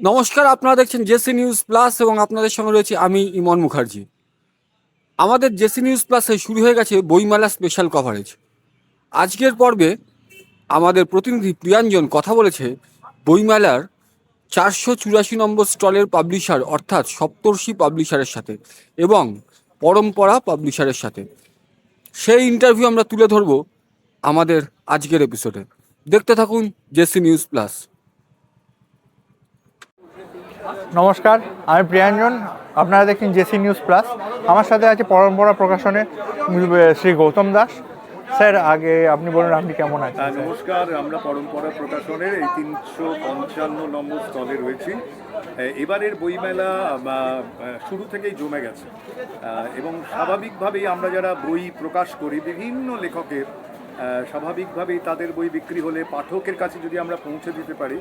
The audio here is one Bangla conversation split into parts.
নমস্কার, আপনারা দেখছেন জেসি নিউজ প্লাস এবং আপনাদের সঙ্গে রয়েছে আমি ইমন মুখার্জি। আমাদের জেসি নিউজ প্লাসে শুরু হয়ে গেছে বইমেলা স্পেশাল কভারেজ আজকের পর্বে আমাদের প্রতিনিধি প্রিয়াঞ্জন কথা বলেছে বইমেলার চারশো চুরাশি নম্বর স্টলের পাবলিশার অর্থাৎ সপ্তর্ষি পাবলিশারের সাথে এবং পরম্পরা পাবলিশারের সাথে। সেই ইন্টারভিউ আমরা তুলে ধরবো আমাদের আজকের এপিসোডে দেখতে থাকুন জেসি নিউজ প্লাস নমস্কার আমি প্রিয়াঞ্জন আপনারা দেখছেন জেসি নিউজ প্লাস। আমার সাথে আছে পরম্পরা প্রকাশনের শ্রী গৌতম দাস। স্যার আগে আপনি বলুন আপনি কেমন আছেন হ্যাঁ, নমস্কার আমরা পরম্পরা প্রকাশনের এই তিনশো পঞ্চান্ন নম্বর স্থলে রয়েছি। এবারের বইমেলা শুরু থেকেই জমে গেছে। এবং স্বাভাবিকভাবেই আমরা যারা বই প্রকাশ করি বিভিন্ন লেখকের স্বাভাবিকভাবেই তাদের বই বিক্রি হলে পাঠকের কাছে যদি আমরা পৌঁছে দিতে পারি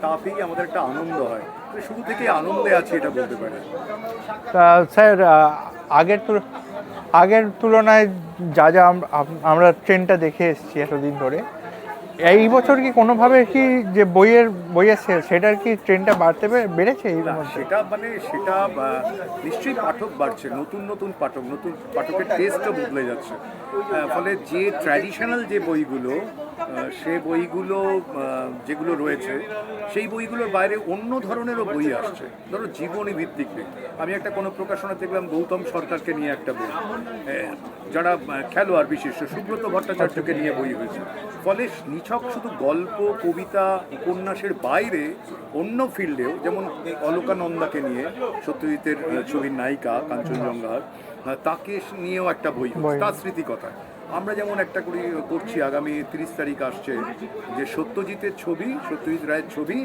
তাতেই আমাদের একটা আনন্দ হয়। তো শুরু থেকেই আনন্দে আছে এটা বলতে পারি। স্যার আগের আগের তুলনায় যা যা আম- আম- আমরা ট্রেনটা দেখে এসেছি এতদিন ধরে এই বছর কি কোনোভাবে কি যে বইয়ের বইয়ের সেল সেটার কি ট্রেনটা বাড়তে বেড়েছে এই সেটা মানে সেটা নিশ্চয়ই পাঠক বাড়ছে নতুন নতুন পাঠক নতুন পাঠকের টেস্টও বদলে যাচ্ছে। ফলে যে ট্র্যাডিশনাল যে বইগুলো সে বইগুলো আহ, যেগুলো রয়েছে সেই বইগুলোর বাইরে অন্য ধরনেরও বই আসছে। ধরো জীবনী ভিত্তিক বই। আমি একটা কোনো প্রকাশনা দেখলাম গৌতম সরকারকে নিয়ে একটা বই। যারা খেলোয়াড় বিশিষ্ট সুব্রত ভট্টাচার্যকে নিয়ে বই হয়েছে। ফলে নিছক শুধু গল্প কবিতা উপন্যাসের বাইরে অন্য ফিল্ডেও যেমন অলকানন্দাকে নিয়ে সত্যজিতের ছবির নায়িকা কাঞ্চনজঙ্ঘার তাকে নিয়েও একটা বই বই। তার স্মৃতিকথা। আমরা যেমন একটা করি করছি, আগামী তিরিশ তারিখ আসছে, যে সত্যজিতের ছবি, সত্যজিৎ রায়ের ছবি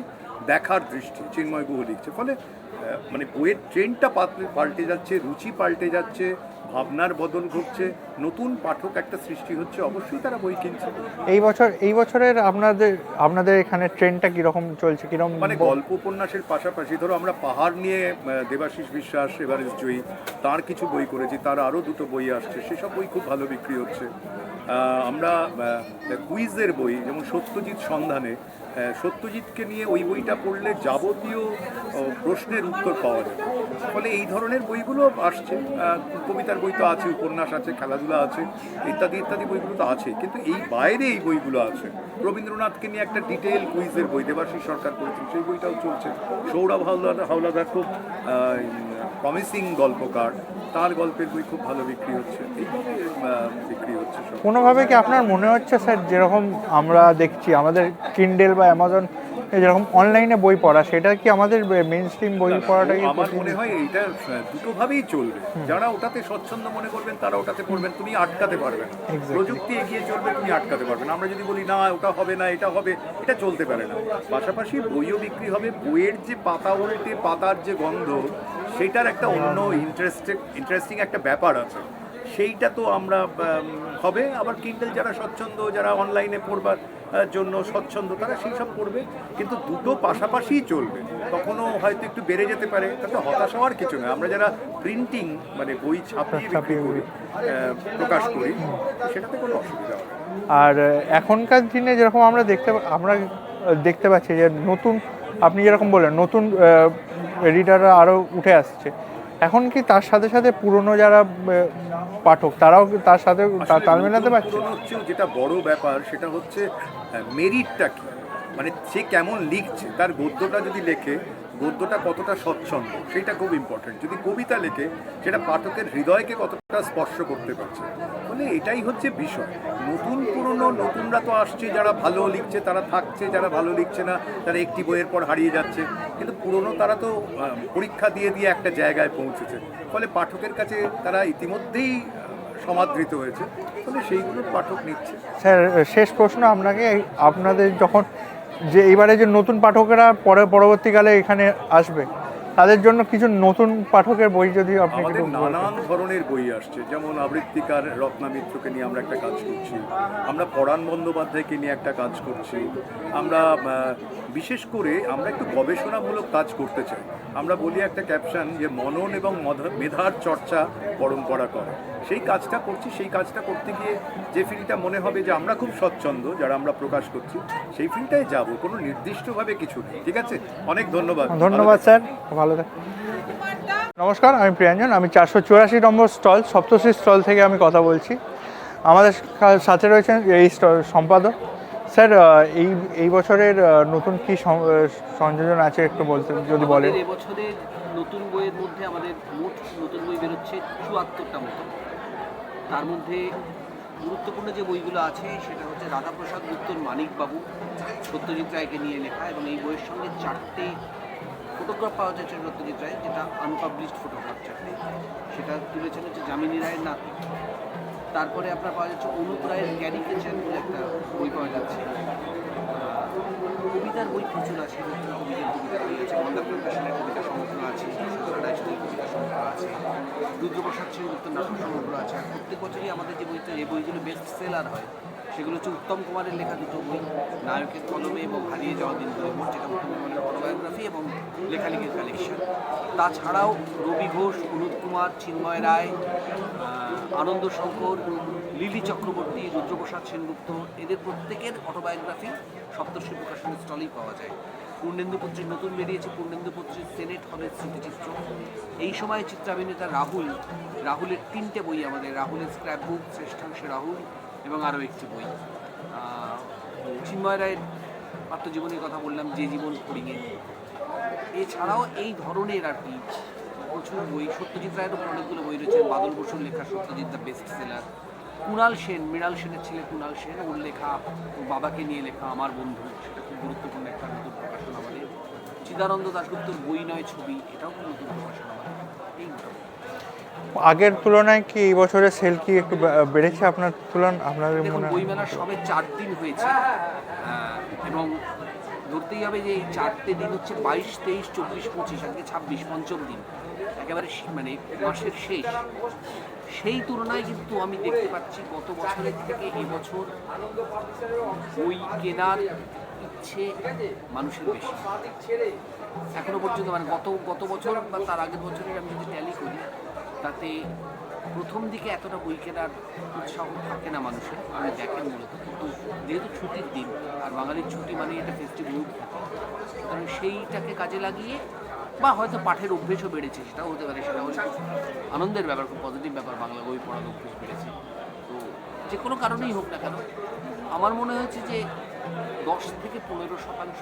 দেখার দৃষ্টি চিন্ময় গুহ লিখছে। ফলে মানে বইয়ের ট্রেন্ডটা পাল্টে- পাল্টে যাচ্ছে রুচি পাল্টে যাচ্ছে ভাবনার বদল ঘটছে নতুন পাঠক একটা সৃষ্টি হচ্ছে অবশ্যই তারা বই কিনছে। এই বছর এই বছরের আপনাদের আপনাদের এখানে ট্রেনটা কীরকম চলছে কীরকম মানে গল্প উপন্যাসের পাশাপাশি ধরো আমরা পাহাড় নিয়ে দেবাশিস বিশ্বাস এভারেস্ট জয়ী তার কিছু বই করেছি তার আরও দুটো বই আসছে সেসব বই খুব ভালো বিক্রি হচ্ছে। আমরা কুইজের বই যেমন সত্যজিৎ সন্ধানে সত্যজিৎকে নিয়ে ওই বইটা পড়লে যাবতীয় প্রশ্নের উত্তর পাওয়া যায়। ফলে এই ধরনের বইগুলো আসছে। কবিতার বই তো আছে, উপন্যাস আছে, খেলাধুলা আছে, ইত্যাদি ইত্যাদি বইগুলো তো আছে। কিন্তু এই বাইরে এই বইগুলো আছে। রবীন্দ্রনাথকে নিয়ে একটা ডিটেল কুইজের বই, দেবাশিস সরকার করেছেন, সেই বইটাও চলছে। সৌরভ হাওলাদার হাওলাদার খুব প্রমিসিং গল্পকার। তার গল্পের বই খুব ভালো বিক্রি হচ্ছে। এইভাবে বিক্রি হচ্ছে কোনোভাবে কি আপনার মনে হচ্ছে স্যার যেরকম আমরা দেখছি আমাদের কিন্ডেল বা অ্যামাজন যেরকম অনলাইনে বই পড়া সেটা কি আমাদের মেন স্ট্রিম বই পড়াটা কি আমার মনে হয় এইটা দুটোভাবেই চলবে। যারা ওটাতে স্বচ্ছন্দ মনে করবেন তারা ওটাতে পড়বেন। তুমি আটকাতে পারবে না। প্রযুক্তি এগিয়ে চলবে তুমি আটকাতে পারবে না। আমরা যদি বলি না ওটা হবে না এটা হবে এটা চলতে পারে না। পাশাপাশি বইও বিক্রি হবে। বইয়ের যে পাতা উল্টে পাতার যে গন্ধ সেটার একটা অন্য ইন্টারেস্টিং ইন্টারেস্টিং একটা ব্যাপার আছে। সেইটা তো আমরা হবে। আবার কিন্ডেল যারা স্বচ্ছন্দ যারা অনলাইনে পড়বার জন্য স্বচ্ছন্দ তারা সেই সব পড়বে। কিন্তু দুটো পাশাপাশিই চলবে। তখনও হয়তো একটু বেড়ে যেতে পারে। তাতে হতাশ হওয়ার কিছু নয়। আমরা যারা প্রিন্টিং মানে বই ছাপিয়ে বিক্রি ছাপিয়ে করি প্রকাশ করি সেটাতে কোনো অসুবিধা হবে আর এখনকার দিনে যেরকম আমরা দেখতে আমরা দেখতে পাচ্ছি যে নতুন আপনি যেরকম বললেন নতুন রিডাররা আরও উঠে আসছে। এখন কি তার সাথে সাথে পুরনো যারা পাঠক তারাও তার সাথে তাল মেলাতে পারছে? হচ্ছে যেটা বড় ব্যাপার সেটা হচ্ছে মেরিটটা কি? মানে সে কেমন লিখছে? তার গদ্যটা যদি লেখে গদ্যটা কতটা স্বচ্ছন্দ সেটা খুব ইম্পর্টেন্ট যদি কবিতা লেখে সেটা পাঠকের হৃদয়কে কতটা স্পর্শ করতে পারছে। ফলে এটাই হচ্ছে বিষয়। নতুন পুরনো, নতুনরা তো আসছে, যারা ভালো লিখছে তারা থাকছে, যারা ভালো লিখছে না তারা একটি বইয়ের পর হারিয়ে যাচ্ছে। কিন্তু পুরনো তারা তো পরীক্ষা দিয়ে দিয়ে একটা জায়গায় পৌঁছেছে। ফলে পাঠকের কাছে তারা ইতিমধ্যেই সমাদৃত হয়েছে। ফলে সেইগুলো পাঠক নিচ্ছে। স্যার শেষ প্রশ্ন আপনাকে আপনাদের যখন যে এবারে যে নতুন পাঠকেরা পরে, পরবর্তীকালে এখানে আসবে তাদের জন্য কিছু নতুন পাঠকের বই যদি আপনি আমাদের নানান ধরনের বই আসছে যেমন আবৃত্তিকার রত্না মিত্রকে নিয়ে আমরা একটা কাজ করছি আমরা পরাণ বন্দ্যোপাধ্যায়কে নিয়ে একটা কাজ করছি আমরা বিশেষ করে আমরা একটু গবেষণামূলক কাজ করতে চাই। আমরা বলি একটা ক্যাপশন যে মনন এবং মধ- মেধার চর্চা পরম্পরা করে। সেই কাজটা করছি সেই কাজটা করতে গিয়ে যে ফিলটা মনে হবে যে আমরা খুব স্বচ্ছন্দ যারা আমরা প্রকাশ করছি সেই ফিলটাই যাব। কোনো নির্দিষ্টভাবে কিছু নেই ঠিক আছে? অনেক ধন্যবাদ। ধন্যবাদ স্যার। ভালো থাক নমস্কার আমি প্রিয়াঞ্জন। আমি চারশো চুরাশি নম্বর স্টল সপ্তশী স্টল থেকে আমি কথা বলছি। আমাদের সাথে রয়েছেন এই স্টল সম্পাদক। স্যার এই এই বছরের নতুন কি সংযোজন আছে একটু বলতে যদি বলেন? এবছরের নতুন বইয়ের মধ্যে আমাদের মোট নতুন বই বেরোচ্ছে চুয়াত্তরটা মতো। তার মধ্যে গুরুত্বপূর্ণ যে বইগুলো আছে সেটা হচ্ছে রাধাপ্রসাদ গুপ্তর মানিকবাবু সত্যজিৎ রায়কে নিয়ে লেখা এবং এই বইয়ের সঙ্গে চারটে ফটোগ্রাফ পাওয়া যাচ্ছে সত্যজিৎ রায় যেটা আনপাবলিশড ফটোগ্রাফ চারটে। সেটা তুলেছেন হচ্ছে যামিনী রায়ের নাতি। তারপরে আপনার পাওয়া যাচ্ছে অনুপ রায়ের ক্যারিকেচার বলে একটা বই পাওয়া যাচ্ছে। কবিতার বই প্রচুর আছে কবিতার কবিতা বই আছে মন্দা প্রকাশনের কবিতা সংগ্রহ আছে সুতরা রায়চৌধুরীর কবিতা সংগ্রহ আছে, রুদ্রপ্রসাদ সেনগুপ্তের নাটক সংগ্রহ আছে। প্রত্যেক বছরই আমাদের যে বইটা এই বইগুলো বেস্ট সেলার হয়, সেগুলো হচ্ছে উত্তম কুমারের লেখা দুটো বই, নায়কের কলমে এবং হারিয়ে যাওয়া দিনগুলো মোট যেটা উত্তম কুমারের অটোবায়োগ্রাফি এবং লেখালেখির কালেকশন তাছাড়াও রবি ঘোষ, অনুপ কুমার, চিন্ময় রায় আনন্দ শঙ্কর, লিলি চক্রবর্তী, রুদ্রপ্রসাদ সেনগুপ্ত, এদের প্রত্যেকের অটোবায়োগ্রাফি সপ্তর্ষি প্রকাশনের স্টলেই পাওয়া যায়। পূর্ণেন্দু পত্রীর নতুন বেরিয়েছে পূর্ণেন্দু পত্রীর সেনেট হলের স্মৃতিচিত্র। এই সময় চিত্রাভিনেতা রাহুল, রাহুলের তিনটে বই আমাদের, রাহুলের স্ক্র্যাপ বুক শ্রেষ্ঠাংশে রাহুল এবং আরও একটি বই। চিন্ময় রায়ের আত্মজীবনীর কথা বললাম, যে জীবন ফড়িঙে এছাড়াও এই ধরনের আর কি প্রচুর বই সত্যজিৎ রায়ের উপর অনেকগুলো বই রয়েছে। বাদল বসুর লেখা Satyajit the best seller Kunal Sen Mrinal সেনের ছেলে কুণাল সেন ওর লেখা ওর বাবাকে নিয়ে লেখা আমার বন্ধু। সেটা খুব গুরুত্বপূর্ণ একটা নতুন প্রকাশন আমাদের। চিদানন্দ দাশগুপ্তর বই নয় ছবি এটাও খুব নতুন প্রকাশন আমাদের। এই আগের তুলনায় কি এই বছরের সেল কি একটু বেড়েছে আপনার তুলন? আপনাদের মনে হয়? বইমেলার সবে চার দিন হয়েছে। এবং ধরতেই হবে যে এই চারটে দিন হচ্ছে বাইশ তেইশ চব্বিশ পঁচিশ আজকে ছাব্বিশ পঞ্চম দিন। একেবারে মানে মাসের শেষ। সেই তুলনায় কিন্তু আমি দেখতে পাচ্ছি গত বছরের থেকে এবছর বই কেনার ইচ্ছে মানুষের বেশি। এখনও পর্যন্ত মানে গত গত বছর বা তার আগের বছরের আমি যদি ট্যালি করি, তাতে প্রথম দিকে এতটা বই কেনার উৎসাহ থাকে না মানুষের, আমি দেখেন মূলত। কিন্তু যেহেতু ছুটির দিন, আর বাঙালির ছুটি মানে এটা ফেস্টিভ মুড থাকে সেইটাকে কাজে লাগিয়ে বা হয়তো পাঠের অভ্যেসও বেড়েছে সেটাও হতে পারে সেটা হচ্ছে আনন্দের ব্যাপার খুব পজিটিভ ব্যাপার বাংলা বই পড়ার অভ্যেস বেড়েছে। তো যে কোনো কারণেই হোক না কেন আমার মনে হয়েছে যে দশ থেকে পনেরো শতাংশ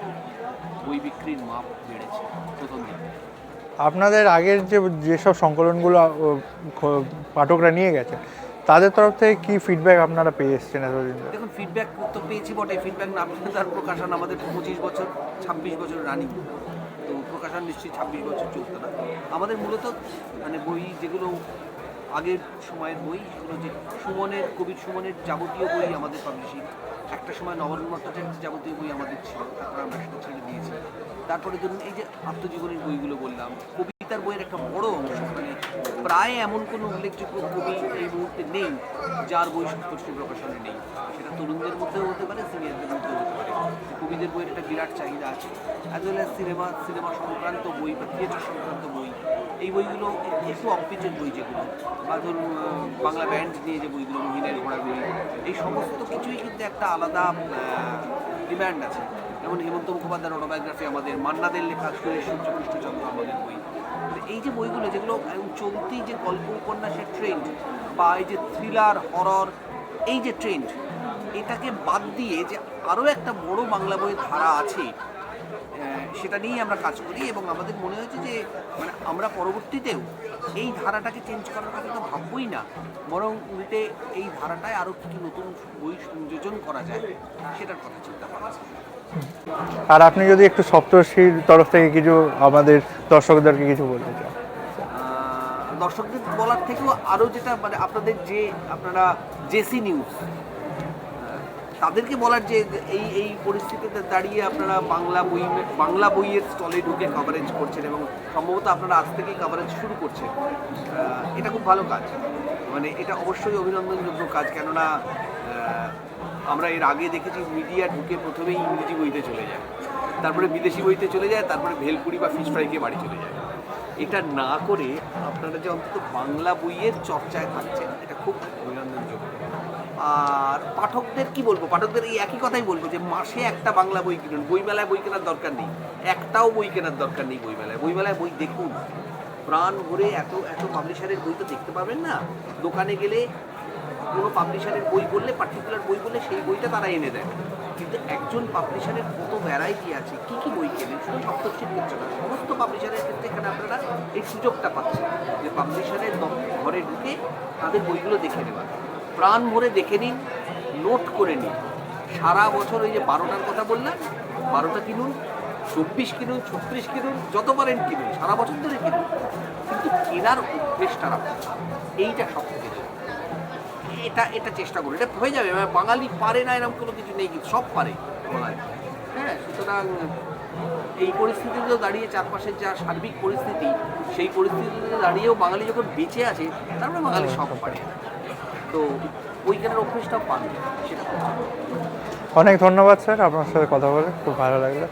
বই বিক্রির মাপ বেড়েছে প্রথম। দিন আপনাদের আগের যে যেসব সংকলনগুলো পাঠকরা নিয়ে গেছে তাদের তরফ থেকে কি ফিডব্যাক আপনারা পেয়ে এসছেন এতদিন দেখুন ফিডব্যাক তো পেয়েছি বটে ফিডব্যাক না পেলে তার প্রকাশন আমাদের পঁচিশ বছর ছাব্বিশ বছর রানিং প্রকাশন নিশ্চয়ই ছাব্বিশ বছর চলতো না। আমাদের মূলত মানে বই যেগুলো আগের সময়ের বই, সেগুলো যে সুমনের কবি সুমনের যাবতীয় বই আমাদের পাবলিশিং একটা সময় নবরণ ভট্টাচার্যের যাবতীয় বই আমাদের ছিল, তারপর আমরা সেটা ছেড়ে দিয়েছি। তারপরে ধরুন এই যে আত্মজীবনীর বইগুলো বললাম, কবিতার বইয়ের একটা বড় অংশ মানে প্রায় এমন কোনো উল্লেখযোগ্য কবি এই মুহূর্তে নেই, যার বই সপ্তর্ষি প্রকাশনে নেই। সেটা তরুণদের মধ্যেও হতে পারে, সিনিয়রদের মধ্যেও হতে পারে। কবিদের বইয়ের একটা বিরাট চাহিদা আছে as well as cinema cinema সংক্রান্ত বই বা থিয়েটার সংক্রান্ত বই। এই বইগুলো একটু অপিচের বই যেগুলো, বা ধরুন বাংলা ব্যান্ড নিয়ে যে বইগুলো মহিনের ঘোড়াগুলি এই সমস্ত কিছুই কিন্তু একটা আলাদা ডিম্যান্ড আছে। যেমন হেমন্ত মুখোপাধ্যায়ের অটোবায়োগ্রাফি আমাদের, মান্নাদের লেখা সুরেশ সূর্য কৃষ্ণচন্দ্র আমাদের বই। এই যে বইগুলো, যেগুলো চলতি যে গল্প উপন্যাসের ট্রেন্ড বা এই যে থ্রিলার হরর এই যে ট্রেন্ড এটাকে বাদ দিয়ে যে আরও একটা বড় বাংলা বইয়ের ধারা আছে সেটা নিয়েই আমরা কাজ করি এবং আমাদের মনে হয়েছে যে মানে আমরা পরবর্তীতেও এই ধারাটাকে চেঞ্জ করার কথা তো ভাববই না বরং উল্টে এই ধারাটায় আরও কী নতুন বই সংযোজন করা যায় সেটার কথা চিন্তা করা আর আপনি যদি একটু সপ্তর্ষির তরফ থেকে কিছু আমাদের দর্শকদেরকে কিছু বলতে চান। দর্শকদের বলার থেকেও আরও যেটা মানে আপনাদের যে আপনারা জেসি নিউজ তাদেরকে বলার যে এই এই পরিস্থিতিতে দাঁড়িয়ে আপনারা বাংলা বই, বাংলা বইয়ের স্টলে ঢুকে কভারেজ করছেন এবং সম্ভবত আপনারা আজ থেকেই কভারেজ শুরু করছেন। এটা খুব ভালো কাজ। মানে এটা অবশ্যই অভিনন্দনযোগ্য কাজ, কেননা আমরা এর আগে দেখেছি মিডিয়া ঢুকে প্রথমেই ইংরেজি বইতে চলে যায়। তারপরে বিদেশি বইতে চলে যায়, তারপরে ভেলপুরি বা ফিশ ফ্রাই খেয়ে বাড়ি চলে যায়। এটা না করে আপনারা যে অন্তত বাংলা বইয়ের চর্চায় থাকছেন, এটা খুব অভিনন্দনযোগ্য আর পাঠকদের কি বলব? পাঠকদের এই একই কথাই বলব যে মাসে একটা বাংলা বই কিনুন। বইমেলায় বই কেনার দরকার নেই। একটাও বই কেনার দরকার নেই বইমেলায়। বইমেলায় বই দেখুন। প্রাণ ভরে এত এত পাবলিশারের বই তো দেখতে পাবেন না। দোকানে গেলে কোনো পাবলিশারের বই বললে পার্টিকুলার বই বললে সেই বইটা তারা এনে দেয়। কিন্তু একজন পাবলিশারের কত ভ্যারাইটি আছে, কি কি বই কেনেন, শুধু সপ্তর্ষির ক্ষেত্রে না, সমস্ত পাবলিশারের ক্ষেত্রে এখানে আপনারা এই সুযোগটা পাচ্ছেন যে পাবলিশারের ঘরে ঢুকে তাদের বইগুলো দেখে নেওয়ার প্রাণ ভরে দেখে নিন, নোট করে নিন। সারা বছর ওই যে বারোটার কথা বললাম বারোটা কিনুন, চব্বিশ কিনুন, ছত্রিশ কিনুন যত পারেন কিনুন, সারা বছর ধরে কিনুন। কিন্তু কেনার অভ্যেসটা রাখুন। এইটা সব থেকে এটা এটা চেষ্টা করুন। এটা হয়ে যাবে বাঙালি পারে না এরকম কোনো কিছু নেই, কিন্তু সব পারে বাঙালি হ্যাঁ সুতরাং এই পরিস্থিতিতে দাঁড়িয়ে চারপাশের যা সার্বিক পরিস্থিতি, সেই পরিস্থিতিতে দাঁড়িয়েও বাঙালি যখন বেঁচে আছে, তার মানে বাঙালি সব পারে তো পান সেটা অনেক ধন্যবাদ স্যার। আপনার সাথে কথা বলে খুব ভালো লাগল।